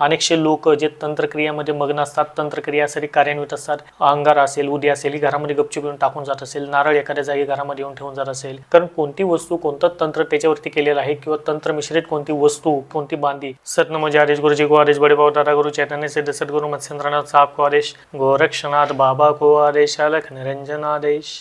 अनेकशे लोक जे तंत्रक्रियामध्ये मग्न असतात तंत्रक्रियासाठी कार्यान्वित असतात. अंगार असेल उद्या असेल ही घरामध्ये गपचूप येऊन टाकून जात असेल नारळ एखाद्या जागी घरामध्ये येऊन ठेवून जात असेल. कारण कोणती वस्तू कोणतं तंत्र त्याच्यावरती केलेलं आहे किंवा तंत्र मिश्रित कोणती वस्तू कोणती बांधी सत्न म्हणजे आदेश गुरुजी को आदेश बडे भाऊ दादा गुरु चैतन्य सिद्ध सद्गुरु मत्स्येंद्रनाथ साहेब को आदेश गोरक्षनाथ बाबा को आदेश अलख निरंजन आदेश.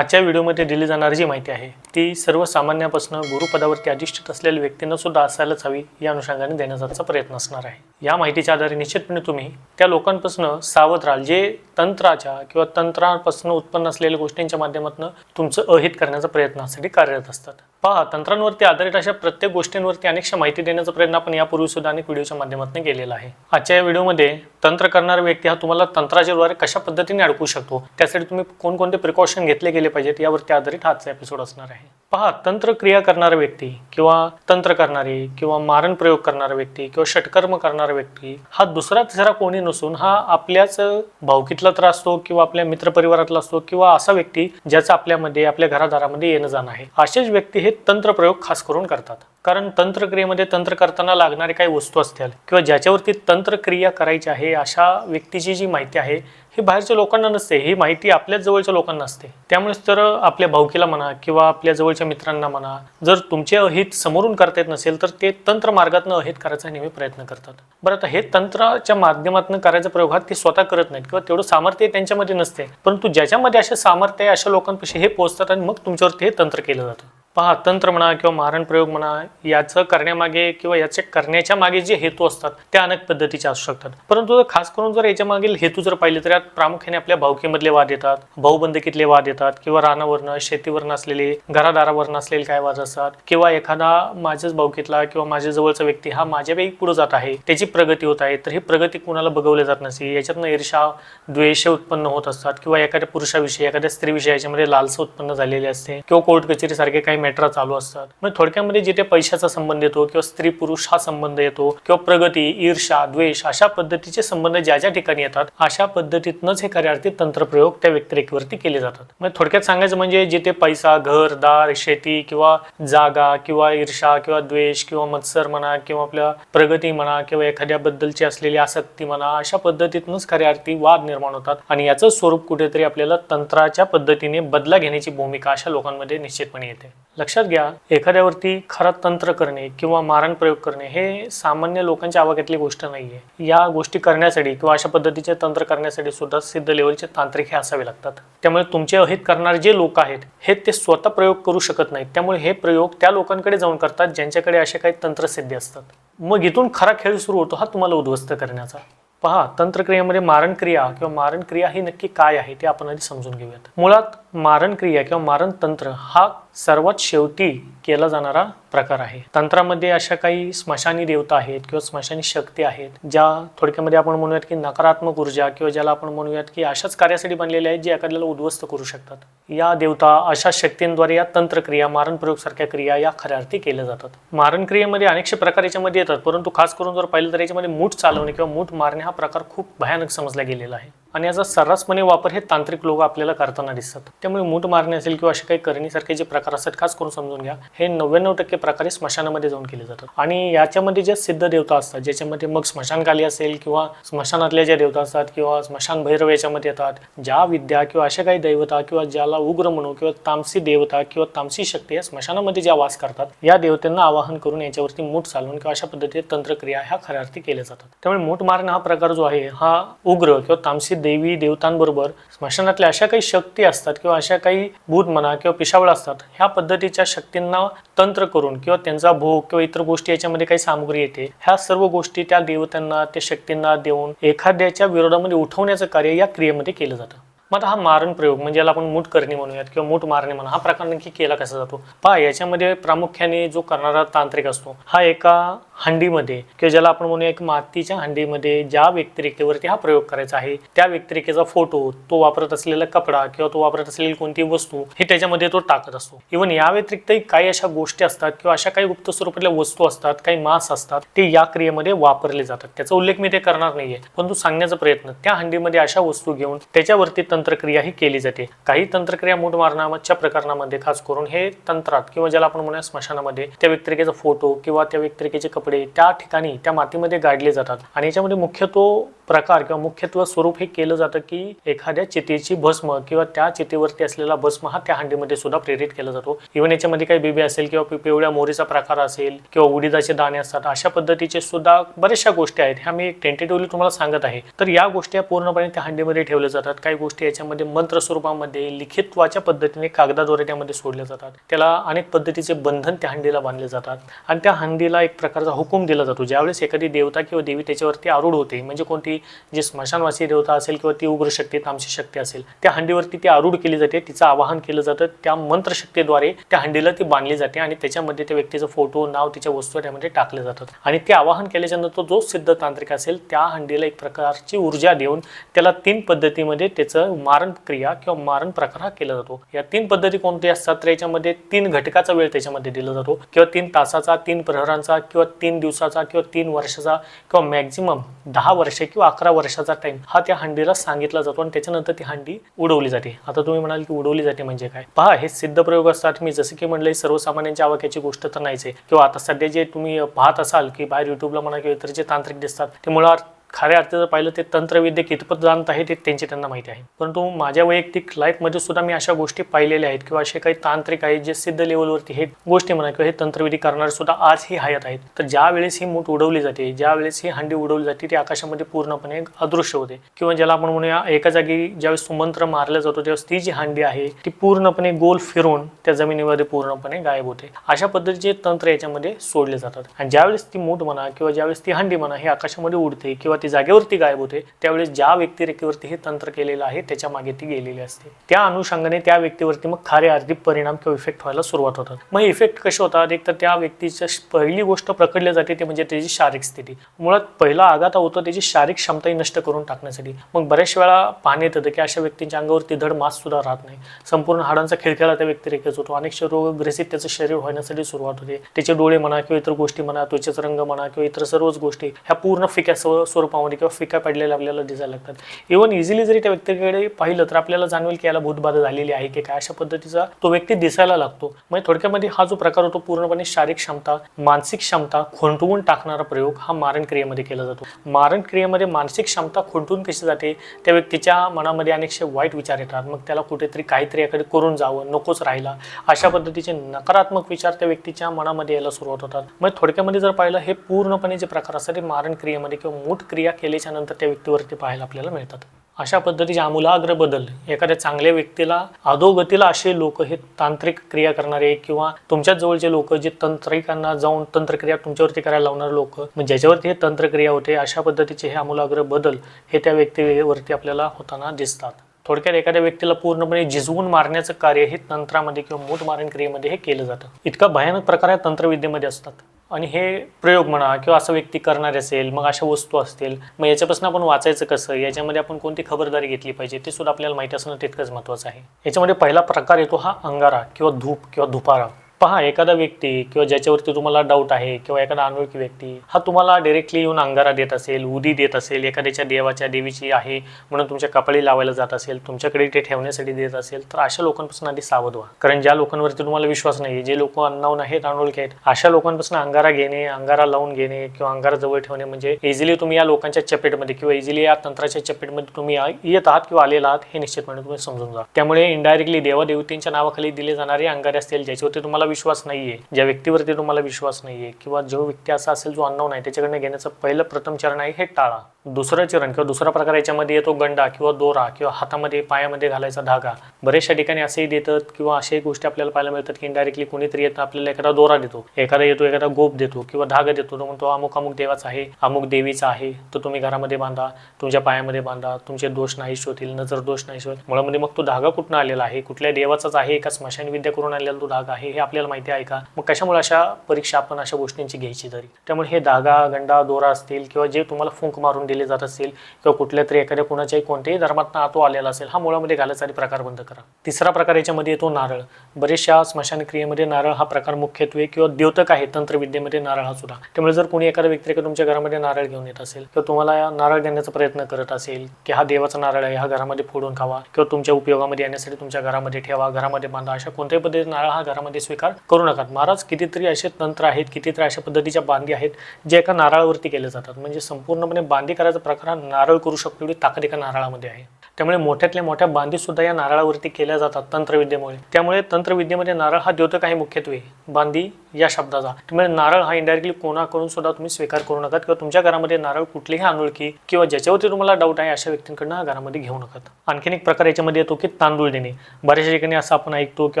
आजच्या व्हिडिओमध्ये दिली जाणारी जी माहिती आहे ती सर्वसामान्यापासून गुरुपदावरती अधिष्ठित असलेल्या व्यक्तींना सुद्धा असायलाच हवी या अनुषंगाने देण्याचा प्रयत्न असणार आहे. या माहितीच्या आधारे निश्चितपणे तुम्ही त्या लोकांपासून सावध राहाल जे तंत्राच्या किंवा तंत्रापासून उत्पन्न असलेल्या गोष्टींच्या माध्यमातून तुमचं अहित करण्याचा प्रयत्नासाठी कार्यरत असतात. पहा तंत्रांवरती आधारित अशा प्रत्येक गोष्टींवरती अनेकशा माहिती देण्याचा प्रयत्न आपण यापूर्वी सुद्धा अनेक व्हिडिओच्या माध्यमातून केलेला आहे. आजच्या या व्हिडिओमध्ये तंत्र करणारा व्यक्ती हा तुम्हाला तंत्राच्या द्वारे कशा पद्धतीने अडकू शकतो त्यासाठी तुम्ही कोणकोणते प्रिकॉशन घेतले गेले पाहिजेत यावरती आधारित आजचा एपिसोड असणार आहे. पहा तंत्र क्रिया करणारा व्यक्ती किंवा तंत्र करणारी किंवा मारण प्रयोग करणारा व्यक्ती किंवा षटकर्म करणारा व्यक्ती हा दुसरा तिसरा कोणी नसून हा आपल्याच भावकीतला तर असतो किंवा आपल्या मित्रपरिवारातला असतो किंवा असा व्यक्ती ज्याचा आपल्यामध्ये आपल्या घरादारामध्ये येणं जाणं आहे. असेच व्यक्ती हे तंत्र प्रयोग खास करून करतात. कारण तंत्रक्रियेमध्ये तंत्र करताना लागणारे काही वस्तू असतील किंवा ज्याच्यावरती तंत्रक्रिया करायची आहे अशा व्यक्तीची जी माहिती आहे ही बाहेरच्या लोकांना नसते. ही माहिती आपल्याच जवळच्या लोकांना असते. त्यामुळेच तर आपल्या भाऊकीला म्हणा किंवा आपल्या जवळच्या मित्रांना म्हणा जर तुमचे अहित समोरून करता येत नसेल तर ते तंत्र मार्गातनं अहित करायचा नेहमी प्रयत्न करतात. बरं आता हे तंत्राच्या माध्यमातून करायचा प्रयोग हा ते स्वतः करत नाहीत किंवा तेवढं सामर्थ्य त्यांच्यामध्ये नसते. परंतु ज्याच्यामध्ये असे सामर्थ्य आहे अशा लोकांपेक्षा हे पोहोचतात आणि मग तुमच्यावरती हे तंत्र केलं जातं. पहा तंत्र म्हणा किंवा मारण प्रयोग म्हणा याचं करण्यामागे किंवा याचे करण्याच्या मागे जे हेतू असतात ते अनेक पद्धतीचे असू शकतात. परंतु जर खास करून जर याच्या मागील हेतू जर पाहिले तर यात प्रामुख्याने आपल्या भावकीमधले वाद येतात भाऊबंदकीतले वाद येतात किंवा रानावरनं शेतीवरनं असलेले घरादारावरनं असलेले काय वाद असतात किंवा एखादा माझ्याच भावकीतला किंवा माझ्या जवळचा व्यक्ती हा माझ्यापैकी पुढे जात आहे त्याची प्रगती होत आहे तर ही प्रगती कुणाला बघवली जात नसे याच्यातनं ईर्षा द्वेष उत्पन्न होत असतात किंवा एखाद्या पुरुषाविषयी एखाद्या स्त्रीविषयी याच्यामध्ये लालसा उत्पन्न झालेली असते किंवा कोर्ट कचेरी सारखे काही मॅटर चालू असतात. मग थोडक्यामध्ये जिथे पैशाचा संबंध येतो किंवा स्त्री पुरुष हा संबंध येतो किंवा प्रगती ईर्षा द्वेष अशा पद्धतीचे संबंध ज्या ज्या ठिकाणी येतात अशा पद्धतीतनंच हे कार्यार्थी तंत्रप्रयोग त्या व्यक्तिरेखेवरती केले जातात. मग थोडक्यात सांगायचं म्हणजे जिथे पैसा घर दार शेती किंवा जागा किंवा ईर्षा किंवा द्वेष किंवा मत्सर म्हणा किंवा आपल्या प्रगती म्हणा किंवा एखाद्याबद्दलची असलेली आसक्ती म्हणा अशा पद्धतीतूनच कार्यार्थी वाद निर्माण होतात आणि याचं स्वरूप कुठेतरी आपल्याला तंत्राच्या पद्धतीने बदला घेण्याची भूमिका अशा लोकांमध्ये निश्चितपणे येते. लक्षात घ्या एखाद्यावरती खरा तंत्र करणे किंवा मारण प्रयोग करणे हे सामान्य लोकांच्या आवाक्यातली गोष्ट नाही आहे या गोष्टी करण्यासाठी किंवा अशा पद्धतीचे तंत्र करण्यासाठी सुद्धा सिद्ध लेवलचे तांत्रिक हे असावे लागतात. त्यामुळे तुमचे अहित करणारे जे लोक आहेत हे ते स्वतः प्रयोग करू शकत नाहीत. त्यामुळे हे प्रयोग त्या लोकांकडे जाऊन करतात ज्यांच्याकडे असे काही तंत्रसिद्धी असतात. मग इथून खरा खेळ सुरू होतो हा तुम्हाला उद्ध्वस्त करण्याचा. पहा तंत्रक्रियेमध्ये मारण क्रिया किंवा मारण क्रिया ही नक्की काय आहे ते आपण आधी समजून घेऊयात. मुळात मारण क्रिया किंवा मारण तंत्र हा सर्वात शेवटी केला जाणारा प्रकार आहे. तंत्रामध्ये अशा काही स्मशानी देवता आहेत किंवा स्मशानी शक्ती आहेत ज्या थोडक्यामध्ये आपण म्हणूयात की नकारात्मक ऊर्जा किंवा ज्याला आपण म्हणूयात की अशाच कार्यासाठी बनलेल्या आहेत जे एखाद्याला उद्ध्वस्त करू शकतात. या देवता अशा शक्तींद्वारे या तंत्रक्रिया मारण प्रयोगसारख्या क्रिया या खऱ्या अर्थी केल्या जातात. मारण क्रियेमध्ये अनेकशे प्रकार याच्यामध्ये येतात परंतु खास करून जर पाहिलं तर याच्यामध्ये मूठ चालवणे किंवा मूठ मारणे हा प्रकार खूप भयानक समजला गेलेला आहे. आणि याचा सर्रासपणे वापर हे तांत्रिक लोक आपल्याला करताना दिसतात. त्यामुळे मूठ मारणे असेल किंवा असे काही करणीसारखे जे प्रकार असतात खास करून समजून घ्या हे नव्याण्णव टक्के प्रकारे स्मशानामध्ये जाऊन केले जातात. आणि याच्यामध्ये ज्या सिद्ध देवता असतात ज्याच्यामध्ये मग स्मशानकाली असेल किंवा स्मशानातल्या ज्या देवता असतात किंवा स्मशान भैरव याच्यामध्ये येतात ज्या विद्या किंवा अशा काही दैवता किंवा ज्याला उग्र म्हणू किंवा तामसी देवता किंवा तामसी शक्ती या स्मशानामध्ये ज्या वास करतात या देवतांना आवाहन करून याच्यावरती मूठ चालवून किंवा अशा पद्धतीने तंत्रक्रिया ह्या खऱ्या अर्थी केल्या जातात. त्यामुळे मूठ मारणं हा प्रकार जो आहे हा उग्र किंवा तामसी देवी देवतांबरोबर स्मशानातल्या अशा काही शक्ती असतात किंवा अशा काही भूत म्हणा किंवा पिशावळ असतात ह्या पद्धतीच्या शक्तींना तंत्र करून किंवा त्यांचा भोग किंवा इतर गोष्टी याच्यामध्ये काही सामग्री येते ह्या सर्व गोष्टी त्या देवतांना त्या शक्तींना देऊन एखाद्याच्या विरोधामध्ये उठवण्याचं कार्य या क्रियेमध्ये केलं जातं. मग आता हा मारण प्रयोग म्हणजे याला आपण मूठ करणे म्हणूयात किंवा मूठ मारणे म्हणा हा प्रकार नक्की केला कसा जातो? पहा याच्यामध्ये प्रामुख्याने जो करणारा तांत्रिक असतो हा एका हंडीमध्ये किंवा ज्याला आपण म्हणूया एक मातीच्या हंडीमध्ये ज्या व्यक्तिरेखेवरती हा प्रयोग करायचा आहे त्या व्यक्तिरेखेचा फोटो तो वापरत असलेला कपडा किंवा तो वापरत असलेली कोणती वस्तू हे त्याच्यामध्ये तो टाकत असतो. इव्हन या व्यतिरिक्तही काही अशा गोष्टी असतात किंवा अशा काही गुप्त स्वरूपातल्या वस्तू असतात काही मास असतात ते या क्रियेमध्ये वापरले जातात. त्याचा उल्लेख मी ते करणार नाहीये परंतु सांगण्याचा प्रयत्न त्या हंडीमध्ये अशा वस्तू घेऊन त्याच्यावरती तंत्रक्रिया ही केली जाते. काही तंत्रक्रिया मूठ मारण्याच्या प्रकरणामध्ये खास करून हे तंत्रात किंवा ज्याला आपण म्हणूया स्मशानामध्ये त्या व्यक्तिरेखेचा फोटो किंवा त्या व्यक्तिरेखेचे कपडे कपडे त्या ठिकाणी त्या मातीमध्ये गाडले जातात. आणि याच्यामध्ये मुख्यत्व प्रकार किंवा मुख्यत्व स्वरूप हे केलं जातं की एखाद्या चितेची भस्म किंवा त्या चितेवरती असलेला भस्म हा त्या हंडीमध्ये सुद्धा प्रेरित केला जातो. इव्हन याच्यामध्ये काही बिबी असेल किंवा पिवळ्या मोहरीचा प्रकार असेल किंवा उडीदाचे दाणे असतात अशा पद्धतीचे सुद्धा बऱ्याचशा गोष्टी आहेत. ह्या मी टेंटेटिव्हली तुम्हाला सांगत आहे. तर या गोष्टी या पूर्णपणे त्या हंडीमध्ये ठेवल्या जातात. काही गोष्टी याच्यामध्ये मंत्र स्वरूपामध्ये लिखित्वाच्या पद्धतीने कागदाद्वारे त्यामध्ये सोडल्या जातात. त्याला अनेक पद्धतीचे बंधन त्या हंडीला बांधले जातात. आणि त्या हंडीला एक प्रकारचा हुकूम दिला जातो. ज्यावेळेस एखादी देवता किंवा देवी त्याच्यावरती आरूढ होते म्हणजे कोणती जी स्मशानवासी देवता असेल किंवा ती उग्र शक्ती तामसी शक्ती असेल त्या हंडीवरती ती आरूढ केली जाते तिचं आवाहन केलं जातं त्या मंत्रशक्तीद्वारे त्या हंडीला ती बांधली जाते आणि त्याच्यामध्ये त्या व्यक्तीचं फोटो नाव तिच्या वस्तू त्यामध्ये टाकले जातात. आणि ते आवाहन केल्याच्यानंतर जो सिद्ध तांत्रिक असेल त्या हंडीला एक प्रकारची ऊर्जा देऊन त्याला तीन पद्धतीमध्ये त्याचं मारण क्रिया किंवा मारण प्रकार हा केला जातो. या तीन पद्धती कोणत्या असतात? तर याच्यामध्ये तीन घटकाचा वेळ त्याच्यामध्ये दिला जातो. किंवा तीन तासाचा तीन प्रहरांचा किंवा तीन दिवसाचा किंवा तीन वर्षाचा किंवा मॅक्झिमम दहा वर्षे किंवा अकरा वर्षाचा टाइम हा त्या हंडीला सांगितला जातो आणि त्याच्यानंतर ती हंडी उडवली जाते. आता तुम्ही म्हणाल की उडवली जाते म्हणजे काय? पहा हे सिद्ध प्रयोग असतात. मी जसं की म्हणलं सर्वसामान्यांच्या आवाक्याची गोष्ट तर नाहीच आहे. किंवा आता सध्या जे तुम्ही पाहत असाल की बाहेर युट्यूबला म्हणा किंवा इतर जे तांत्रिक दिसतात ते मुळात खऱ्या अर्थात जर पाहिलं ते तंत्रविद्या कितपत जाणत आहे ते त्यांची त्यांना माहिती आहे. परंतु माझ्या वैयक्तिक लाईफमध्ये सुद्धा मी अशा गोष्टी पाहिलेल्या आहेत किंवा असे काही तांत्रिक आहेत जे सिद्ध लेवलवरती हे गोष्टी म्हणा किंवा हे तंत्रविधी करणारे सुद्धा आजही हयात आहेत. तर ज्या वेळेस ही मूठ उडवली जाते ज्या वेळेस ही हंडी उडवली जाते ती आकाशामध्ये पूर्णपणे अदृश्य होते. किंवा ज्याला आपण म्हणूया एका जागी ज्यावेळेस सुमंत्र मारला जातो त्यावेळेस ती जी हंडी आहे ती पूर्णपणे गोल फिरून त्या जमिनीमध्ये पूर्णपणे गायब होते. अशा पद्धतीचे तंत्र याच्यामध्ये सोडले जातात. आणि ज्यावेळेस ती मूठ म्हणा किंवा ज्यावेळेस ती हंडी म्हणा ही आकाशामध्ये उडते किंवा ती जागेवरती गायब होते त्यावेळेस ज्या व्यक्तिरेखेवरती हे तंत्र केलेलं आहे त्याच्यामागे ती गेलेली असते. त्या अनुषंगाने त्या व्यक्तीवरती मग खारे आर्थिक परिणाम किंवा इफेक्ट व्हायला सुरुवात होतात. मग इफेक्ट कसे होतात? एक तर त्या व्यक्तीच्या पहिली गोष्ट प्रकडली जाते ते म्हणजे त्याची शारीरिक स्थिती. मुळात पहिला आघात होतो त्याची शारीरिक क्षमताही नष्ट करून टाकण्यासाठी. मग बऱ्याच वेळा पाहण्यात येतं की अशा व्यक्तींच्या अंगावरती धड मास सुद्धा राहत नाही. संपूर्ण हाडांचा खिळख्याला त्या व्यक्तिरेखेच होतो. अनेक रोगग्रसित त्याचं शरीर होण्यासाठी सुरुवात होते. त्याचे डोळे म्हणा किंवा इतर गोष्टी म्हणा त्वचेचा रंग म्हणा किंवा इतर सर्वच गोष्टी ह्या पूर्ण फिक्या स्वरूप स्वरूपामध्ये किंवा फिका पडलेल्या आपल्याला दिसायला लागतात. इव्हन इझिली जरी त्या व्यक्तीकडे पाहिलं तर आपल्याला जाणवेल की याला भूतबाधा झालेली आहे की काय अशा पद्धतीचा तो व्यक्ती दिसायला लागतो. म्हणजे थोडक्यामध्ये हा जो प्रकार होतो पूर्णपणे शारीरिक क्षमता मानसिक क्षमता खुंटवून टाकणारा प्रयोग हा मारण क्रियेमध्ये केला जातो. मारण क्रियेमध्ये मानसिक क्षमता खुंटून कशी जाते त्या व्यक्तीच्या मनामध्ये अनेकशे वाईट विचार येतात. मग त्याला कुठेतरी काहीतरी याकडे करून जावं नकोच राहिला अशा पद्धतीचे नकारात्मक विचार त्या व्यक्तीच्या मनामध्ये यायला सुरुवात होतात. मग थोडक्यामध्ये जर पाहिलं हे पूर्णपणे जे प्रकार असतात ते मारण क्रियेमध्ये किंवा मूठ क्रिया केल्याच्यानंतर त्या व्यक्तीवरती पाहायला आपल्याला मिळतात. अशा पद्धतीचे आमूलाग्र बदल एखाद्या चांगल्या व्यक्तीला अधोगतीला असे लोक हे तांत्रिक क्रिया करणारे किंवा तुमच्या जवळचे लोक जे तंत्रिकांना जाऊन तंत्रक्रिया तुमच्यावरती करायला लावणारे लोक मग ज्याच्यावरती हे तंत्रक्रिया होते अशा पद्धतीचे हे आमूलाग्र बदल हे त्या व्यक्तीवरती आपल्याला होताना दिसतात. थोडक्यात एखाद्या व्यक्तीला पूर्णपणे झिजवून मारण्याचं कार्य हे तंत्रामध्ये किंवा मूठ मारण क्रियेमध्ये हे केलं जातं. इतका भयानक प्रकार या तंत्रविद्येमध्ये असतात. आणि हे प्रयोग म्हणा किंवा असं व्यक्ती करणारे असेल मग अशा वस्तू असतील मग याच्यापासून आपण वाचायचं कसं? याच्यामध्ये आपण कोणती खबरदारी घेतली पाहिजे? ते सुद्धा आपल्याला माहिती असणं तितकंच महत्त्वाचं आहे. याच्यामध्ये पहिला प्रकार येतो हा अंगारा किंवा धूप किंवा धुपारा. पहा एखादा व्यक्ती किंवा ज्याच्यावरती तुम्हाला डाऊट आहे किंवा एखादा अनोळखी व्यक्ती हा तुम्हाला डिरेक्टली येऊन अंगारा देत असेल उदी देत असेल एखाद्याच्या देवाच्या देवीची आहे म्हणून तुमच्या कपाळी लावायला जात असेल तुमच्याकडे ते ठेवण्यासाठी देत असेल तर अशा लोकांपासून आधी सावध व्हा. कारण ज्या लोकांवरती तुम्हाला विश्वास नाही जे लोक अन्नावून आहेत अनोळखी आहेत अशा लोकांपासून अंगारा घेणे अंगारा लावून घेणे किंवा अंगारा जवळ ठेवणे म्हणजे इझिली तुम्ही या लोकांच्या चपेटमध्ये किंवा इझिली या तंत्राच्या चपेटमध्ये तुम्ही येत आहात किंवा आलेला आहात हे निश्चितपणे तुम्ही समजून जा. त्यामुळे इनडायरेक्टली देवादेवतींच्या नावाखाली दिले जाणारे अंगारे असतील ज्याच्यावरती तुम्हाला विश्वास नाहीये ज्या व्यक्तीवरती तुम्हाला विश्वास नाहीये किंवा जो व्यक्ती असा असेल जो अननोन आहे त्याच्याकडनं घेण्याचं पहिलं प्रथम चरण आहे हे टाळा. दुसरं चरण किंवा दुसरा प्रकार याच्यामध्ये येतो गंडा किंवा दोरा किंवा हातामध्ये पायामध्ये घालायचा धागा. बरेचशा ठिकाणी असेही देतात किंवा अशाही गोष्टी आपल्याला पाहायला मिळतात की इनडायरेक्टली कोणीतरी येतं आपल्याला एखादा दोरा देतो. एखादा येतो एखादा गोप देतो किंवा धागा देतो. तो म्हणतो अमुक अमुक देवाचा आहे अमुक देवीचा आहे तो तुम्ही घरामध्ये बांधा तुमच्या पायामध्ये बांधा तुमचे दोष नाहीश होतील नजर दोष नाहीश होईल. मुळामध्ये मग तो धागा कुठून आलेला आहे? कुठल्या देवाचाच आहे? एका स्मशान विद्या करून आलेला तो धागा आहे? हे आपल्याला माहिती आहे का? मग कशामुळे अशा परीक्षा आपण अशा गोष्टींची घ्यायची तरी? त्यामुळे हे धागा गंडा दोरा असतील किंवा जे तुम्हाला फुंक मारून दिले जात असेल किंवा कुठल्या तरी एखाद्या कुणाच्याही कोणत्याही धर्मात आतो आलेला असेल हा मुळामध्ये घालायचा आणि प्रकार बंद करा. तिसरा प्रकार याच्यामध्ये येतो नारळ. बरेचशा स्मशान क्रियेमध्ये नारळ हा प्रकार मुख्यत्वे किंवा द्योतक आहे तंत्रविद्येमध्ये नारळ हा सुद्धा. त्यामुळे जर कोणी एखादा व्यक्ती तुमच्या घरामध्ये नारळ घेऊन येत असेल किंवा तुम्हाला नारळ देण्याचा प्रयत्न करत असेल की हा देवाचा नारळ आहे हा घरामध्ये फोडून खावा किंवा तुमच्या उपयोगामध्ये येण्यासाठी तुमच्या घरामध्ये ठेवा घरामध्ये बांधा अशा कोणत्याही पद्धतीने नारळ हा घरामध्ये स्वीकार करू नका. महाराज कितीतरी असे तंत्र आहेत कितीतरी अशा पद्धतीच्या बांधी आहेत जे एका नारळावरती केले जातात. म्हणजे संपूर्णपणे बांधी करायचा प्रकार हा नारळ करू शकतो एवढी ताकद एका नारळामध्ये आहे. त्यामुळे मोठ्यातल्या मोठ्या बांधी सुद्धा या नारळावरती केल्या जातात तंत्रविद्येमुळे. त्यामुळे तंत्रविद्येमध्ये नारळ हा द्योतक आहे मुख्यत्वे. बांधी या शब्दाचा. त्यामुळे नारळ हा इंडायरेक्टली कोणाकडून सुद्धा तुम्ही स्वीकार करू नका किंवा तुमच्या घरामध्ये नारळ कुठलीही अनोळखी किंवा ज्याच्यावरती तुम्हाला डाऊट आहे अशा व्यक्तींकडनं हा घरामध्ये घेऊ नका. आणखीन एक प्रकार याच्यामध्ये येतो की तांदूळ देणे. बऱ्याचशा ठिकाणी असं आपण ऐकतो की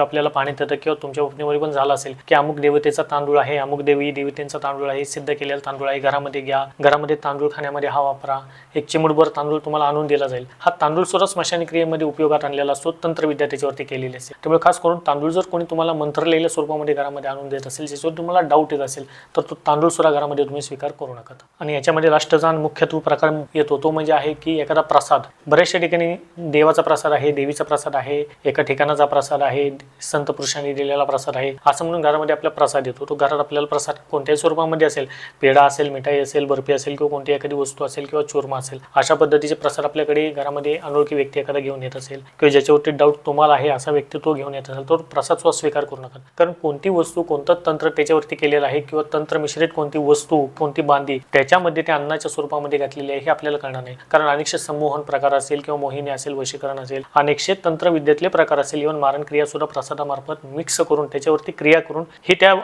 आपल्याला पाणी देतं किंवा तुमच्या उपनेमध्ये पण झालं असेल की अमुक देवतेचा तांदूळ आहे अमुक देवी देवतेचा तांदूळ आहे सिद्ध केलेला तांदूळ आहे घरामध्ये घ्या. घरामध्ये तांदूळ खाण्यामध्ये हा वापरा. एक चिमूटभर तांदूळ तुम्हाला आणून दिला जाईल. हा तांदूळ सुद्धा स्मशान क्रियेमध्ये उपयोगात आणलेला असतो तंत्रविद्या त्याच्यावरती केलेली असेल त्यामुळे खास करून तांदूळ जर कोणी तुम्हाला मंत्रलेल्या स्वरूपामध्ये घरामध्ये आणून देत असेल ज्याच्यावर तुम्हाला डाऊट येत असेल तर तो तांदूळ सुद्धा घरामध्ये तुम्ही स्वीकार करू नका. आणि याच्यामध्ये राष्ट्रजान मुख्यत्व प्रकार येतो तो म्हणजे आहे की एखादा प्रसाद. बऱ्याचशा ठिकाणी देवाचा प्रसाद आहे देवीचा प्रसाद आहे एका ठिकाणाचा प्रसाद आहे संत पुरुषांनी दिलेला प्रसाद आहे. असं म्हणून घरामध्ये आपला प्रसाद येतो. तो घरात आपल्याला प्रसाद कोणत्याही स्वरूपामध्ये असेल पेढा असेल मिठाई असेल बर्फी असेल किंवा कोणती एखादी वस्तू असेल किंवा चूरमा असेल अशा पद्धतीचे प्रसाद आपल्याकडे घरामध्ये अनोळखी व्यक्ती एखादा घेऊन येत असेल किंवा ज्याच्यावरती डाऊट तुम्हाला आहे असा व्यक्ती तो घेऊन येत असेल तो प्रसाद स्वीकार करू नका. कारण कोणती वस्तू कोणतं तंत्र त्याच्यावरती केलेलं आहे किंवा तंत्र मिश्रित कोणती वस्तू कोणती बांधी त्याच्यामध्ये त्या अन्नाच्या स्वरूपामध्ये घातलेली आहे हे आपल्याला कळणार नाही. कारण अनेकशे संमोहन प्रकार असेल किंवा मोहिनी असेल वशीकरण असेल अनेकशे तंत्रविद्येतले प्रकार असेल इव्हन मारण क्रिया सुद्धा प्रसादामार्फत मिक्स करून त्याच्यावरती क्रिया करून हे त्या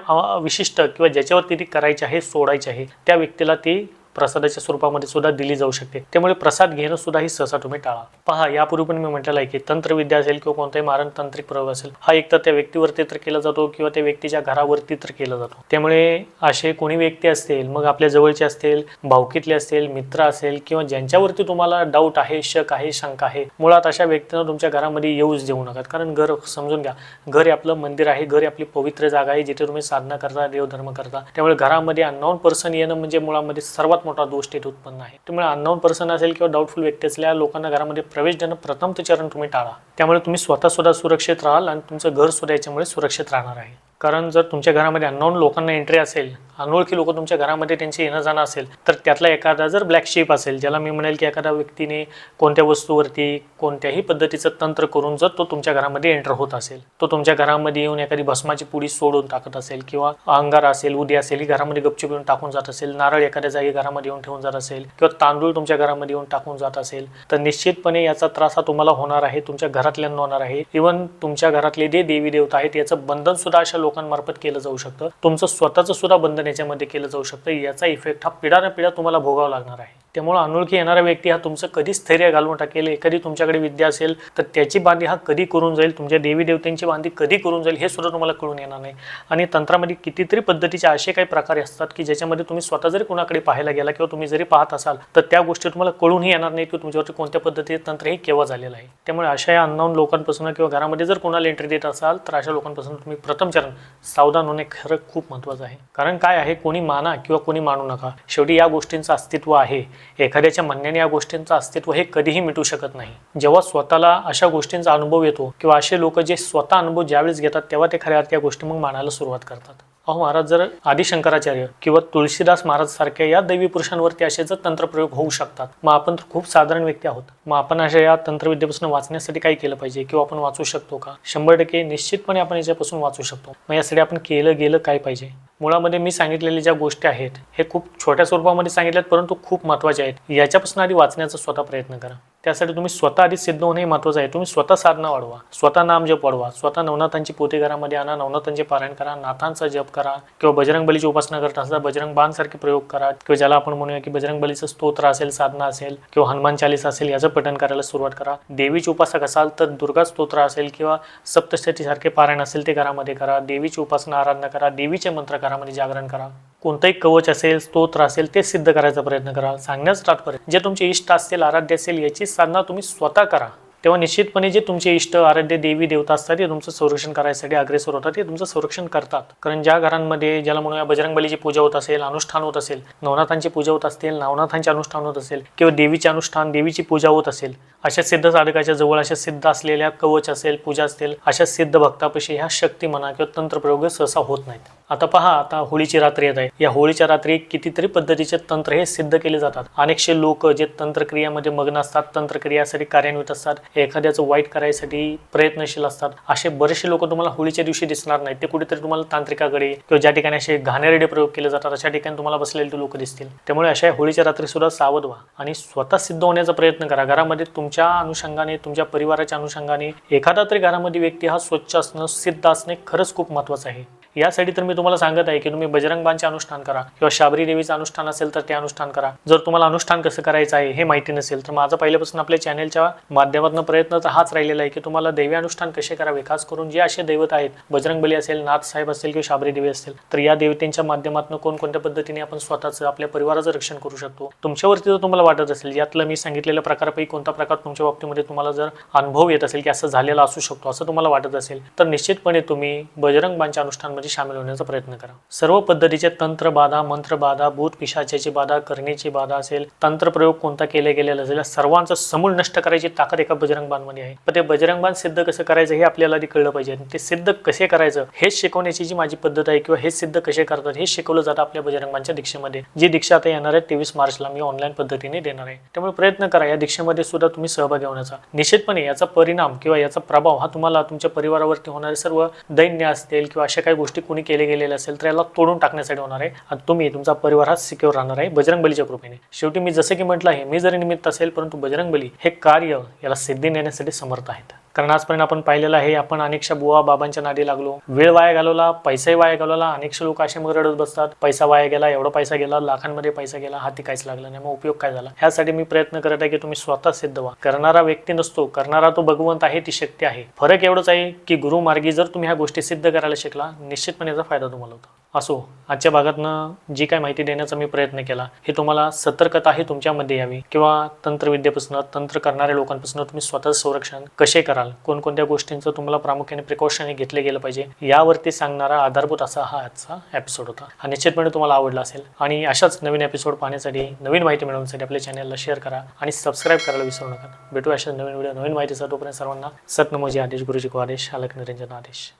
विशिष्ट किंवा ज्याच्यावरती ती करायची आहे सोडायची आहे त्या व्यक्तीला ती प्रसादाच्या स्वरूपामध्ये सुद्धा दिली जाऊ शकते. त्यामुळे प्रसाद घेणं सुद्धा ही सहसा तुम्ही टाळा. पहा यापूर्वी पण मी म्हटलेलं आहे की तंत्रविद्या असेल किंवा कोणताही मारण तांत्रिक प्रयोग असेल हा एक तर त्या व्यक्तीवरती तर केला जातो किंवा त्या व्यक्तीच्या घरावरती तर केला जातो. त्यामुळे असे कोणी व्यक्ती असतील मग आपल्या जवळचे असतील भावकीतले असतील मित्र असेल किंवा ज्यांच्यावरती तुम्हाला डाऊट आहे शक आहे शंका आहे मुळात अशा व्यक्तींना तुमच्या घरामध्ये येऊच देऊ नका. कारण घर समजून घ्या घर हे आपलं मंदिर आहे घर हे आपली पवित्र जागा आहे जिथे तुम्ही साधना करता देवधर्म करता. त्यामुळे घरामध्ये अननोन पर्सन येणं म्हणजे मुळामध्ये सर्वात मोठा दोष तिथे उत्पन्न आहे. त्यामुळे अननोन पर्सन असेल किंवा डाऊटफुल व्यक्ती असल्या लोकांना घरामध्ये प्रवेश देणं प्रथम ते चरण तुम्ही टाळा. त्यामुळे तुम्ही स्वतः सुद्धा सुरक्षित राहाल आणि तुमचं घर सुद्धा याच्यामुळे सुरक्षित राहणार आहे. कारण जर तुमच्या घरामध्ये अननोन लोकांना एंट्री असेल अनोळखी लोक तुमच्या घरामध्ये त्यांचे येणं जाणं असेल तर त्यातला एखादा जर ब्लॅक शेप असेल ज्याला मी म्हणेल की एखाद्या व्यक्तीने कोणत्या वस्तूवरती कोणत्याही पद्धतीचं तंत्र करून जर तो तुमच्या घरामध्ये एंटर होत असेल तो तुमच्या घरामध्ये येऊन एखादी भस्माची पुडी सोडून टाकत असेल किंवा अंगार असेल उद्या असेल ही घरामध्ये गपचूप येऊन टाकून जात असेल नारळ एखाद्या जागी घरामध्ये येऊन ठेवून जात असेल किंवा तांदूळ तुमच्या घरामध्ये येऊन टाकून जात असेल तर निश्चितपणे याचा त्रास हा तुम्हाला होणार आहे तुमच्या घरातल्यांना होणार आहे. इव्हन तुमच्या घरातले जे देवी देवता आहेत याचं बंधन सुद्धा अशा लोकांमार्फत केलं जाऊ शकतं. तुमचं स्वतःचं सुद्धा बंधन याच्यामध्ये केलं जाऊ शकतं. याचा इफेक्ट हा पिढा न पिढा तुम्हाला भोगावा लागणार आहे. त्यामुळे अनोळखी येणारा व्यक्ती हा तुमचं कधी स्थैर्य घालवून टाकेल एखादी तुमच्याकडे विद्या असेल तर त्याची बांधी हा कधी करून जाईल तुमच्या देवी देवतेंची बांधी कधी करून जाईल हे सुद्धा तुम्हाला कळून येणार नाही. आणि तंत्रामध्ये कितीतरी पद्धतीचे असे काही प्रकार असतात की ज्याच्यामध्ये तुम्ही स्वतः जरी कुणाकडे पाहायला गेला किंवा तुम्ही जरी पाहत असाल तर त्या गोष्टी तुम्हाला कळूनही येणार नाही की तुमच्यावरती कोणत्या पद्धतीचे तंत्र हे केव्हा झालेलं आहे. त्यामुळे अशा या अननोन लोकांपासून किंवा घरामध्ये जर कोणाला एंट्री देत असाल तर अशा लोकांपासून तुम्ही प्रथम चरण सावधान होणे खरं खूप महत्त्वाचं आहे. कारण काय आहे? कोणी माना किंवा कोणी मानू नका. शेवटी या गोष्टींचं अस्तित्व आहे. एखाद्याच्या म्हणण्याने या गोष्टींचं अस्तित्व हे कधीही मिटू शकत नाही. जेव्हा स्वतःला अशा गोष्टींचा अनुभव येतो किंवा असे लोक जे स्वतः अनुभव ज्यावेळेस घेतात तेव्हा ते खऱ्या अर्थी या गोष्टी मग मानायला सुरुवात करतात. अहो महाराज जर आदिशंकराचार्य किंवा तुळशीदास महाराज सारख्या या दैवी पुरुषांवरती असे जर तंत्रप्रयोग होऊ शकतात मग आपण तर खूप साधारण व्यक्ती आहोत. मग आपण अशा या तंत्रविद्येपासून वाचण्यासाठी काय केलं पाहिजे किंवा आपण वाचू शकतो का? शंभर टक्के निश्चितपणे आपण याच्यापासून वाचू शकतो. मग यासाठी आपण केलं गेलं काय पाहिजे? मुळामध्ये मी सांगितलेल्या ज्या गोष्टी आहेत हे खूप छोट्या स्वरूपामध्ये सांगितल्यात परंतु खूप महत्त्वाचे आहेत. याच्यापासून आधी वाचण्याचा स्वतः प्रयत्न करा. त्यासाठी तुम्ही स्वतः आधी सिद्ध होणे हे महत्त्वाचं आहे. तुम्ही स्वतः साधना वाढवा. स्वतः नाम जप वाढवा. स्वतः नवनाथांची पोते घरामध्ये आणा नवनाथांचे पारायण करा नाथांचा जप करा किंवा बजरंग बलीची उपासना करत असता बजरंग बाणसारखे प्रयोग करा किंवा ज्याला आपण म्हणूया की बजरंग बलीचं स्तोत्र असेल साधना असेल किंवा हनुमान चालीस असेल याचं पठण करायला सुरुवात करा. देवीची उपासक असाल तर दुर्गा स्तोत्र असेल किंवा सप्तशतीसारखे पारायण असेल ते घरामध्ये करा. देवीची उपासना आराधना करा. देवीचे मंत्र घरामध्ये म्हणजे जागरण करा. कोणतंही कवच असेल स्तोत्र असेल ते सिद्ध करायचा प्रयत्न करा. सांगण्यास तात्पर्य जे तुमचे इष्ट असतील आराध्य असेल याची साधना तुम्ही स्वतः करा. तेव्हा निश्चितपणे जे तुमचे इष्ट आराध्य देवी देवता असतात ते तुमचं संरक्षण करायसाठी अग्रेसर होतात ते तुमचं संरक्षण करतात. कारण ज्या घरांमध्ये ज्याला म्हणूया बजरंगबलीची पूजा होत असेल अनुष्ठान होत असेल नवनाथांची पूजा होत असतील नवनाथांचे अनुष्ठान होत असेल किंवा देवीचे अनुष्ठान देवीची पूजा होत असेल अशा सिद्ध साधकाच्या जवळ अशा सिद्ध असलेल्या कवच असेल पूजा असतील अशा सिद्ध भक्तापाशी ह्या शक्ती म्हणा किंवा तंत्रप्रयोग सहसा होत नाहीत. आता पहा आता होळीची रात्री येत आहे. या होळीच्या रात्री कितीतरी पद्धतीचे तंत्र हे सिद्ध केले जातात. अनेकशे लोक जे तंत्रक्रियामध्ये मग्न असतात तंत्रक्रियासाठी कार्यान्वित असतात एखाद्याचं वाईट करायसाठी प्रयत्नशील असतात. असे बरेचसे लोक तुम्हाला होळीच्या दिवशी दिसणार नाहीत. ते कुठेतरी तुम्हाला तांत्रिकाकडे किंवा ज्या ठिकाणी असे घाणेरडे प्रयोग केले जातात अशा ठिकाणी तुम्हाला बसलेले ते लोक दिसतील. त्यामुळे अशा होळीच्या रात्री सुद्धा सावध व्हा आणि स्वतः सिद्ध होण्याचा प्रयत्न करा. घरामध्ये तुमच्या अनुषंगाने तुमच्या परिवाराच्या अनुषंगाने एखादा तरी घरामध्ये व्यक्ती हा स्वच्छ असणं सिद्ध असणे खरंच खूप महत्त्वाचं आहे. यासाठी तर मी तुम्हाला सांगत आहे की तुम्ही बजरंग बाणचे अनुष्ठान करा किंवा शाबरी देवीचं अनुष्ठान असेल तर ते अनुष्ठान करा. जर तुम्हाला अनुष्ठान कसं करायचं आहे हे माहिती नसेल तर माझा पहिल्यापासून आपल्या चॅनेलच्या माध्यमातून प्रयत्न तर हाच राहिलेला आहे की तुम्हाला दैवी अनुष्ठान कसे करावे खास करून जे असे दैवत आहेत बजरंगबली असेल नाथ साहेब असेल किंवा शाबरी देवी असेल तर या देवतेंच्या माध्यमातून कोणकोणत्या पद्धतीने आपण स्वतःचं आपल्या परिवाराचं रक्षण करू शकतो? तुमच्यावरती जर तुम्हाला वाटत असेल यातलं मी सांगितलेल्या प्रकारापैकी कोणता प्रकार तुमच्या बाबतीमध्ये तुम्हाला जर अनुभव येत असेल की असं झालेलं असू शकतो असं तुम्हाला वाटत असेल तर निश्चितपणे तुम्ही बजरंगबांच्या अनुष्ठानमध्ये सामील होण्याचा प्रयत्न करा. सर्व पद्धतीचे तंत्र बाधा मंत्र बाधा भूत पिशाच्याची बाधा करणीची बाधा असेल तंत्र प्रयोग कोणता केले गेलेला असेल सर्वांचा समूळ नष्ट करायची ताकद एका बजरंग बाणमध्ये आहे. पण ते बजरंगबान सिद्ध कसं करायचं हे आपल्याला आधी कळलं पाहिजे. ते सिद्ध कसे करायचं हेच शिकवण्याची जी माझी पद्धत आहे किंवा हे सिद्ध कसे करतात हे शिकवलं जातं आपल्या बजरंगांच्या दीक्षेमध्ये. जी दीक्षा आता येणार आहे तेवीस मार्चला मी ऑनलाईन पद्धतीने देणार आहे. त्यामुळे प्रयत्न करा या दीक्षेमध्ये सुद्धा तुम्ही सहभागी होण्याचा. निश्चितपणे याचा परिणाम किंवा याचा प्रभाव हा तुम्हाला तुमच्या परिवारावरती होणारे सर्व दैन्य असतील किंवा अशा काही गोष्टी कोणी केले गेलेले असेल तर याला तोडून टाकण्यासाठी होणार आहे. आणि तुम्ही तुमचा परिवार हा सिक्युअर राहणार आहे बजरंग बलीच्या कृपेने. शेवटी मी जसं की म्हटलं आहे मी जरी निमित्त असेल परंतु बजरंग बली हे कार्य याला सिद्धी नेण्यासाठी समर्थ आहेत. कारण आजपर्यंत आपण पाहिलेलं आहे आपण अनेकशा बुवा बाबांच्या नादी लागलो. वेळ वाया घालवला पैसाही वाया घालवला अनेकशे लोक असे मग रडत बसतात. पैसा वाया गेला एवढा पैसा गेला लाखांमध्ये पैसा गेला हाती काहीच लागला नाही. मग उपयोग काय झाला? ह्यासाठी मी प्रयत्न करत आहे की तुम्ही स्वतः सिद्ध व्हा. करणारा व्यक्ती नसतो करणारा तो भगवंत आहे ती शक्ती आहे. फरक एवढंच आहे की गुरुमार्गी जर तुम्ही ह्या गोष्टी सिद्ध करायला शिकला निश्चितपणे याचा फायदा तुम्हाला होतो. असो आजच्या भागातनं जी काय माहिती देण्याचा मी प्रयत्न केला हे तुम्हाला सतर्कता ही तुमच्यामध्ये यावी. किंवा तंत्रविद्येपासून तंत्र करणाऱ्या लोकांपासून तुम्ही स्वतः संरक्षण कसे कराल? कोणकोणत्या गोष्टींचं तुम्हाला प्रामुख्याने प्रिकॉशन घेतले गेलं पाहिजे? यावरती सांगणारा आधारभूत असा हा आजचा एपिसोड होता. हा निश्चितपणे तुम्हाला आवडला असेल. आणि अशाच नवीन एपिसोड पाहण्यासाठी नवीन माहिती मिळवण्यासाठी आपल्या चॅनलला शेअर करा आणि सबस्क्राईब करायला विसरू नका. भेटू अशा नवीन व्हिडिओ नवीन माहितीचा तोपर्यंत सर्वांना सतनमोजी आदेश गुरुजी को आदेश अलक निरंजन आदेश.